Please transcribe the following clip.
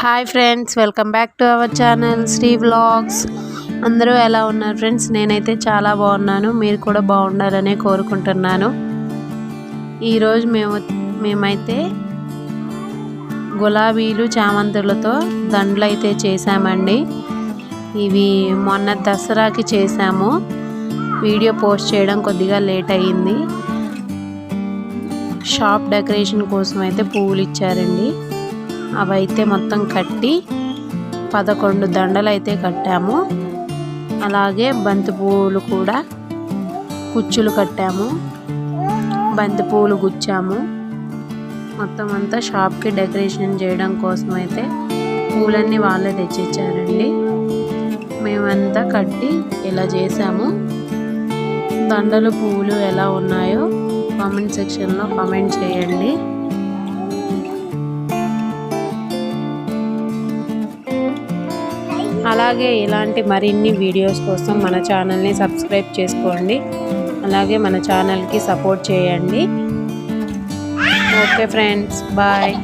Hi friends welcome back to our channel Shri vlogs అందరూ ఎలా ఉన్నారు ఫ్రెండ్స్ నేనైతే చాలా బాగున్నాను. మీరు కూడా బాగుండాలనే కోరుకుంటున్నాను. ఈరోజు మేము మేమైతే గులాబీలు చామంతులతో దండలు అయితే చేశామండి. ఇవి మొన్న దసరాకి చేసాము వీడియో పోస్ట్ చేయడం కొద్దిగా లేట్ అయ్యింది. షాప్ డెకరేషన్ కోసం అయితే పువ్వులు ఇచ్చారండి. అవైతే మొత్తం కట్టి పదకొండు దండలు అయితే కట్టాము. అలాగే బంతి పువ్వులు కూడా కుచ్చులు కట్టాము. బంతి పువ్వులు గుచ్చాము. మొత్తం అంతా షాప్కి డెకరేషన్ చేయడం కోసం అయితే పూలన్నీ వాళ్ళే తెచ్చిచ్చారండి. మేమంతా కట్టి ఇలా చేసాము దండలు పువ్వులు ఎలా ఉన్నాయో కామెంట్ సెక్షన్లో కామెంట్ చేయండి. అలాగే ఇలాంటి మరిన్ని వీడియోస్ కోసం మన ఛానల్ని సబ్స్క్రైబ్ చేసుకోండి. అలాగే మన ఛానల్కి సపోర్ట్ చేయండి. Okay friends bye.